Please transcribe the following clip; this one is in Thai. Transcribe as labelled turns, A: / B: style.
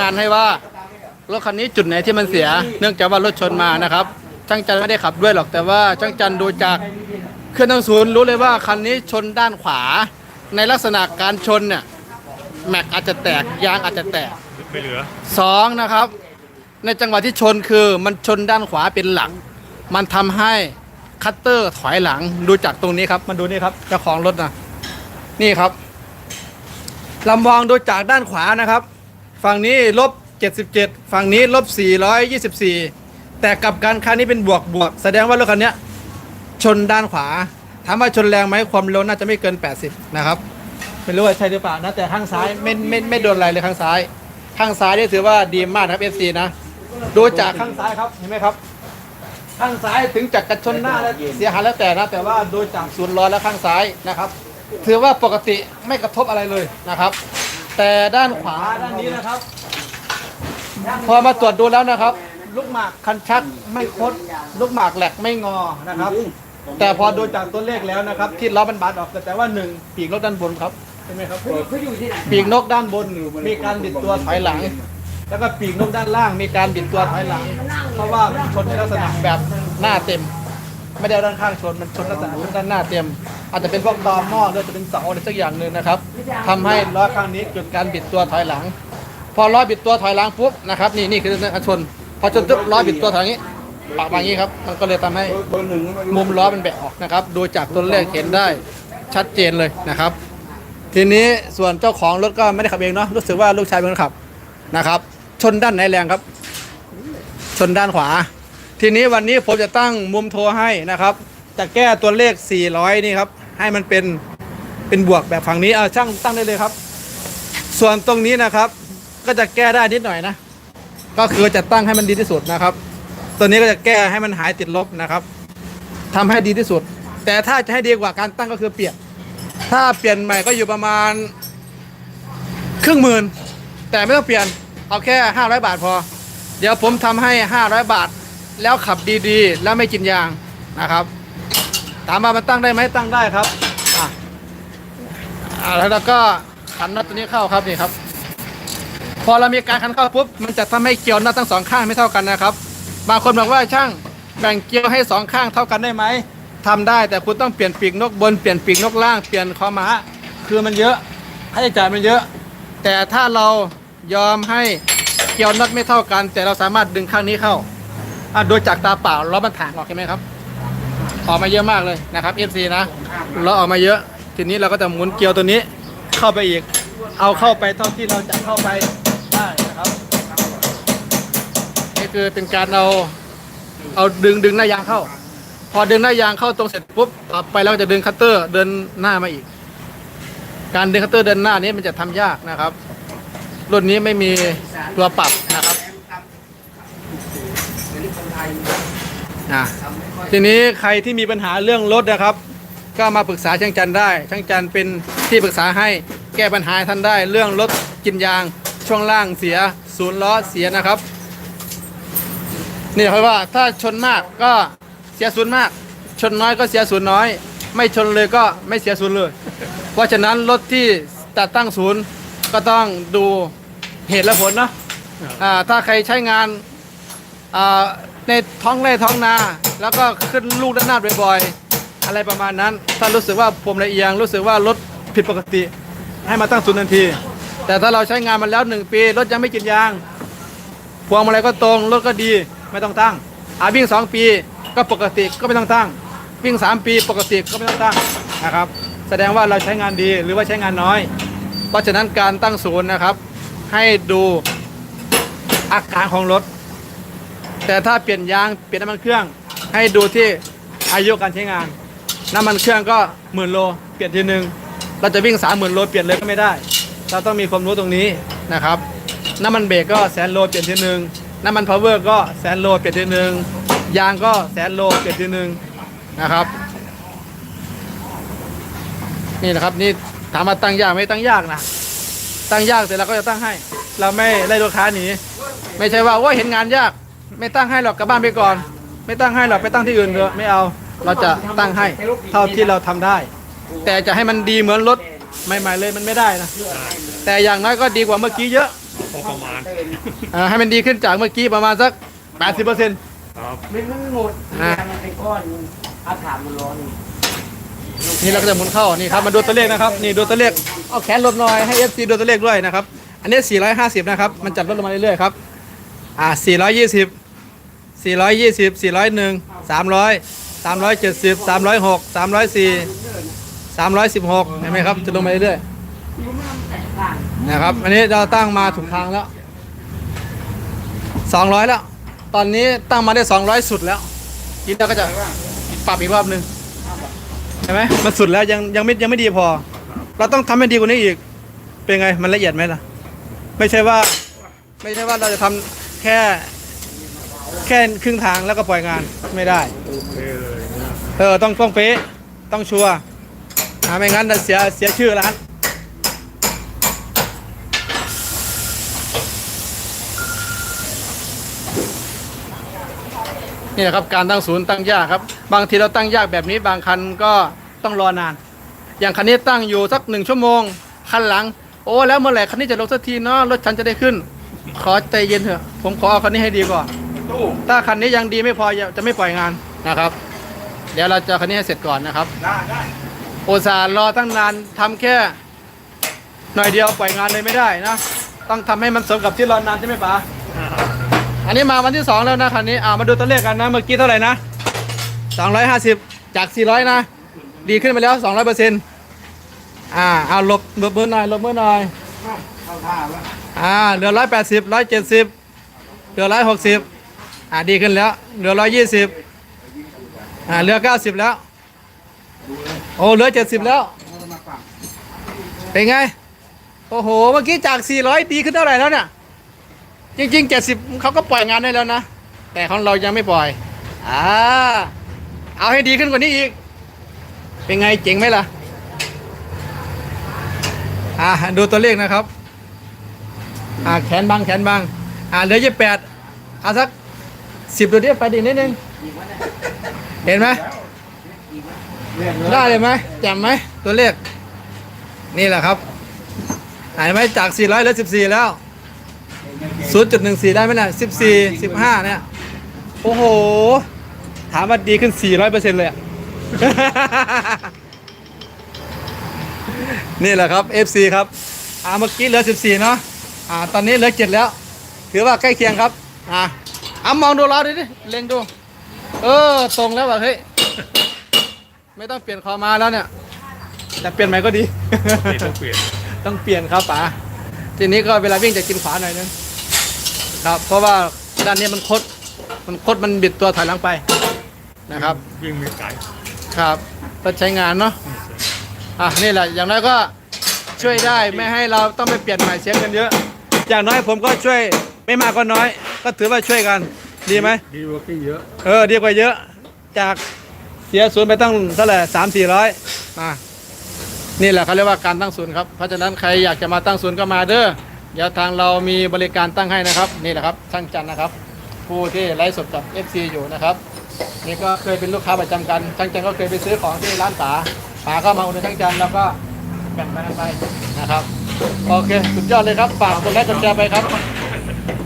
A: งานให้ว่ารถคันนี้จุดไหนที่มันเสีย เนื่องจากว่ารถชนมานะครับช่างจันไม่ได้ขับด้วยหรอกแต่ว่าช่างจันดูจากเครื่องทั้งศูนย์รู้เลยว่าคันนี้ชนด้านขวา ในลักษณะการชนเนี่ยแม็กอาจจะแตกยางอาจจะแตก
B: ไม่เหลือ
A: สองนะครับ ในจังหวะที่ชนคือมันชนด้านขวาเป็นหลักมันทำให้คัตเตอร์ถอยหลังดูจากตรงนี้ครับมาดูนี่ครับเจ้าของรถนะนี่ครับลำมองดูจากด้านขวานะครับ ฝั่งนี้ลบ 77 ฝั่งนี้ลบ 424 แต่กลับกันคันนี้เป็นบวกบวก แสดงว่ารถคันนี้ชนด้านขวา ถามว่าชนแรงไหมความเร็วน่าจะไม่เกิน 80 นะครับ ไม่รู้ว่าใช่หรือเปล่านะ แต่ข้างซ้ายไม่ไม่ไม่โดนอะไรเลยข้างซ้าย ข้างซ้ายนี่ถือว่าดีมากครับ FC นะ ดูจากข้างซ้ายครับ เห็นไหมครับ ข้างซ้ายถึงจากกระชนหน้าแล้วเสียหายแล้วแต่นะ แต่ว่าโดูจากศูนย์ล้อและข้างซ้ายนะครับ ถือว่าปกติไม่กระทบอะไรเลยนะครับ แต่ด้านขวา ด้านนี้นะครับ พอมาตรวจดูแล้วนะครับ ลูกหมากคันชักไม่คด ลูกหมากแหลกไม่งอนะครับ แต่พอดูจากตัวเลขแล้วนะครับ ที่ล้อมันบาดออกแต่แต่ว่าหนึ่งปีกนกด้านบนครับเห็นไหมครับปีกนกด้านบนมีการบิดตัวถอยหลัง แล้วก็ปีกนกด้านล่างมีการบิดตัวถอยหลัง เพราะว่าชนในลักษณะแบบหน้าเต็ม ไม่ได้เอาด้านข้างชนมันชนลักษณะด้านหน้าเต็ม อาจจะเป็นพวกตอหม้อหรือจะเป็นเสาอะไรสักอย่างหนึ่งนะครับทำให้ล้อข้างนี้เกิดการบิดตัวถอยหลัง พอล้อบิดตัวถอยหลังปุ๊บนะครับนี่นี่คือการชน พอชนปุ๊บล้อบิดตัวถอยอย่างนี้ปากมาอย่างนี้ครับมันก็เลยทำให้มุมล้อมันแบะออกนะครับดูจากตัวเลขเห็นได้ชัดเจนเลยนะครับ ทีนี้ส่วนเจ้าของรถก็ไม่ได้ขับเองเนาะรู้สึกว่าลูกชายเป็นคนขับนะครับ ชนด้านไหนแรงครับ ชนด้านขวา ทีนี้วันนี้ผมจะตั้งมุมโทรให้นะครับ จะแก้ตัวเลข 400 นี่ครับ ให้มันเป็นเป็นบวกแบบฝั่งนี้เอาช่างตั้งได้เลยครับ ส่วนตรงนี้นะครับ ก็จะแก้ได้นิดหน่อยนะ ก็คือจะตั้งให้มันดีที่สุดนะครับ ตัวนี้ก็จะแก้ให้มันหายติดลบนะครับทำให้ดีที่สุด แต่ถ้าจะให้ดีกว่าการตั้งก็คือเปลี่ยน ถ้าเปลี่ยนใหม่ก็อยู่ประมาณครึ่งหมื่นแต่ไม่ต้องเปลี่ยนเอาแค่ 500 บาทพอ เดี๋ยวผมทำให้ 500 บาท แล้วขับดีๆ แล้วไม่กินยางนะครับ ถามมามันตั้งได้ไหมตั้งได้ครับอะอ่าแล้วเราก็ขันน็อตตัวนี้เข้าครับนี่ครับ พอเรามีการขันเข้าปุ๊บมันจะทำให้เกลียวน็อตทั้งสองข้างไม่เท่ากันนะครับบางคนบอกว่าช่างแบ่งเกลียวให้สองข้างเท่ากันได้ไหมทำได้แต่คุณต้องเปลี่ยนปีกนกบนเปลี่ยนปีกนกล่างเปลี่ยนคอม้าคือมันเยอะค่าใช้จ่ายมันเยอะ แต่ถ้าเรายอมให้เกลียวน็อตไม่เท่ากัน แต่เราสามารถดึงข้างนี้เข้าอะโดยจากตาเปล่าล้อมันถ่างออกเห็นไหมครับ ออกมาเยอะมากเลยนะครับ FC นะล้อออกมาเยอะ ทีนี้เราก็จะหมุนเกลียวตัวนี้เข้าไปอีก เอาเข้าไปเท่าที่เราจะเข้าไปได้นะครับนี่คือเป็นการเอาเอาดึงดึงหน้ายางเข้า พอดึงหน้ายางเข้าตรงเสร็จปุ๊บต่อไปเราจะดึงคัตเตอร์เดินหน้ามาอีก การดึงคัตเตอร์เดินหน้านี้มันจะทำยากนะครับ รุ่นนี้ไม่มีตัวปรับนะครับ อะทีนี้ใครที่มีปัญหาเรื่องรถนะครับ ก็มาปรึกษาช่างจันได้ ช่างจันเป็นที่ปรึกษาให้แก้ปัญหาท่านได้ เรื่องรถกินยางช่วงล่างเสียศูนย์ล้อเสียนะครับนี่เพราะว่าถ้าชนมากก็เสียศูนย์มาก ชนน้อยก็เสียศูนย์น้อย ไม่ชนเลยก็ไม่เสียศูนย์เลย เพราะฉะนั้นรถที่จัดตั้งศูนย์ก็ต้องดูเหตุและผลเนาะถ้าใครใช้งาน ในท้องไร่ท้องนา แล้วก็ขึ้นลูกด้านหน้าบ่อยๆอะไรประมาณนั้น ถ้ารู้สึกว่าผมละเอียง รู้สึกว่ารถผิดปกติ ให้มาตั้งศูนย์ทันที แต่ถ้าเราใช้งานมาแล้วหนึ่งปีรถยังไม่กินยาง พวงมาลัยก็ตรงรถก็ดีไม่ต้องตั้งอาวิ่งสองปีก็ปกติก็ไม่ต้องตั้ง วิ่งสามปีปกติก็ไม่ต้องตั้งนะครับ แสดงว่าเราใช้งานดีหรือว่าใช้งานน้อย เพราะฉะนั้นการตั้งศูนย์นะครับ ให้ดูอาการของรถ แต่ถ้าเปลี่ยนยางเปลี่ยนน้ำมันเครื่องให้ดูที่อายุการใช้งาน น้ำมันเครื่องก็หมื่นโลเปลี่ยนทีหนึ่งเราจะวิ่งสามหมื่นโลเปลี่ยนเลยก็ไม่ได้ เราต้องมีความรู้ตรงนี้นะครับ น้ำมันเบรกก็แสนโลเปลี่ยนทีหนึ่งน้ำมันพาวเวอร์ก็แสนโลเปลี่ยนทีหนึ่งยางก็แสนโลเปลี่ยนทีหนึ่งนะครับ นี่นะครับนี่ถามมาตั้งยากไม่ตั้งยากนะตั้งยากแต่เราก็จะตั้งให้ เราไม่ไล่ลูกค้าหนีไม่ใช่ว่าว่าเห็นงานยาก ไม่ตั้งให้หรอกกลับบ้านไปก่อน ไม่ตั้งให้หรอกไปตั้งที่อื่นเถอะไม่เอา เราจะตั้งให้เท่าที่เราทำได้ แต่จะให้มันดีเหมือนรถใหม่ๆเลยมันไม่ได้นะแต่อย่างน้อยก็ดีกว่าเมื่อกี้เยอะ
B: พอประมาณ
A: อ่าให้มันดีขึ้นจากเมื่อกี้ประมาณสัก 80เปอร์เซ็นต์
B: ครับ
C: มันไม่หมด
A: อะ
C: มันเป็นก้อนอาถามมันร้อน
A: นี่เราก็จะหมุนเข้านี่ครับมาดูตัวเลขนะครับนี่ดูตัวเลขเอาแขนลดหน่อยให้ FC ดูตัวเลขด้วยนะครับอันนี้ 450 นะครับ มันจัดลดลงมาเรื่อยๆครับอ่า420 420 401 300 370 306 304 316เห็นไหมครับ จะลงมาเรื่อยๆนะครับ อันนี้เราตั้งมาถูกทางแล้ว200แล้ว ตอนนี้ตั้งมาได้200สุดแล้วทีนี้เราก็จะปรับอีกรอบหนึ่งใช่ไหมมันสุดแล้วยังยังไม่ยังไม่ดีพอ เราต้องทำให้ดีกว่านี้อีก เป็นไงมันละเอียดไหมล่ะ ไม่ใช่ว่า ไม่ใช่ว่าเราจะทำแค่ แค่ครึ่งทางแล้วก็ปล่อยงานไม่ได้
B: โอเคเลยนะ
A: เออต้องต้องเป๊ะต้องชัวร์อ่าไม่งั้นจะเสียเสียชื่อร้านนี่แหละครับการตั้งศูนย์ตั้งยากครับ บางทีเราตั้งยากแบบนี้บางคันก็ต้องรอนาน อย่างคันนี้ตั้งอยู่สักหนึ่งชั่วโมง คันหลัง โอ้แล้วเมื่อไหร่คันนี้จะลงสักทีเนาะรถฉันจะได้ขึ้น ขอใจเย็นเถอะ ผมขอเอาคันนี้ให้ดีก่อน
B: ตู้
A: ถ้าคันนี้ยังดีไม่พอจะไม่ปล่อยงานนะครับ เดี๋ยวเราจะเอาคันนี้ให้เสร็จก่อนนะครับ
B: ได้ได้
A: โอตสาห์รอตั้งนานทำแค่ หน่อยเดียวปล่อยงานเลยไม่ได้นะต้องทำให้มันสมกับที่รอนานใช่ไหมป๋าอันนี้มาวันที่สองแล้วนะคันนี้อ่ามาดูตัวเลขกันนะเมื่อกี้เท่าไหร่นะ250 จาก 400 นะ ดีขึ้นไปแล้ว 200เปอร์เซ็นต์อ่าเอาลบลบมือหน่อยลบมือหน่อย
C: เข้าท่าแล้ว
A: อ่าเหลือร้อยแปดสิบร้อยเจ็ดสิบเหลือร้ อ่าดีขึ้นแล้ว เหลือร้อยยี่สิบอ่าเหลือเก้าสิบแล้ว โอ้เหลือเจ็ดสิบแล้ว เป็นไง โอ้โห เมื่อกี้จากสี่ร้อยดีขึ้นเท่าไหร่แล้วเนี่ย จริงๆเจ็ดสิบเขาก็ปล่อยงานได้แล้วนะ แต่ของเรายังไม่ปล่อย อ่า เอาให้ดีขึ้นกว่านี้อีก เป็นไงเจ๋งไหมล่ะ อ่าดูตัวเลขนะครับ อ่าแขนบางแขนบาง อ่าเหลือยี่แปดเอาสัก สิบตัวเดียวไปดีนิดนึง เห็นไหมได้เลยไหมแจ่มไหมตัวเลข นี่แหละครับห็นไหมจาก 400เหลือ14 แล้ว 0.14 ได้ไหมน่ะ14 15 เนี่ย โอ้โห ถามว่าดีขึ้น 400%เลยอะนี่แหละครับ FC ครับอ่าเมื่อกี้เหลือ 14 เนาะอ่า ตอนนี้เหลือ 7 แล้ว ถือว่าใกล้เคียงครับ อ่า อ่ามองดูเราดิดิเล็งดู เออตรงแล้วว่ะเฮ้ยไม่ต้องเปลี่ยนคอมาแล้วเนี่ย แต่เปลี่ยนใหม่ก็ดี
B: นี่ต้องเปลี่ยน
A: ต้องเปลี่ยนครับป๋าทีนี้ก็เวลาวิ่งจะกินขวาหน่อยนึงครับ เพราะว่าด้านนี้มันคด มันคดมันบิดตัวถอยหลังไปนะครับ
B: วิ่งไม่ไกล
A: ครับก็ใช้งานเนาะอะนี่แหละอย่างน้อยก็ช่วยได้ไม่ให้เราต้องไปเปลี่ยนใหม่เสียเงินเยอะ อย่างน้อยผมก็ช่วยไม่มากก็น้อย ก็ถือว่าช่วยกันดีไหม
B: ดีกว่าที่เยอะ
A: เออดีกว่าเยอะ จากเสียศูนย์ไปตั้งเท่าไหร่สามสี่ร้อยมานี่แหละเขาเรียกว่าการตั้งศูนย์ครับเพราะฉะนั้นใครอยากจะมาตั้งศูนย์ก็มาเด้อเดี๋ยวทางเรามีบริการตั้งให้นะครับ นี่แหละครับช่างจันนะครับ ผู้ที่ไลฟ์สดกับ FC อยู่นะครับนี่ก็เคยเป็นลูกค้าประจำกันช่างจันก็เคยไปซื้อของที่ร้านป๋าป๋าก็มาอุดหนุนช่างจันแล้วก็แบ่งไปกันไปนะครับโอเค สุดยอดเลยครับฝากกดไลค์กดแชร์ไปครับ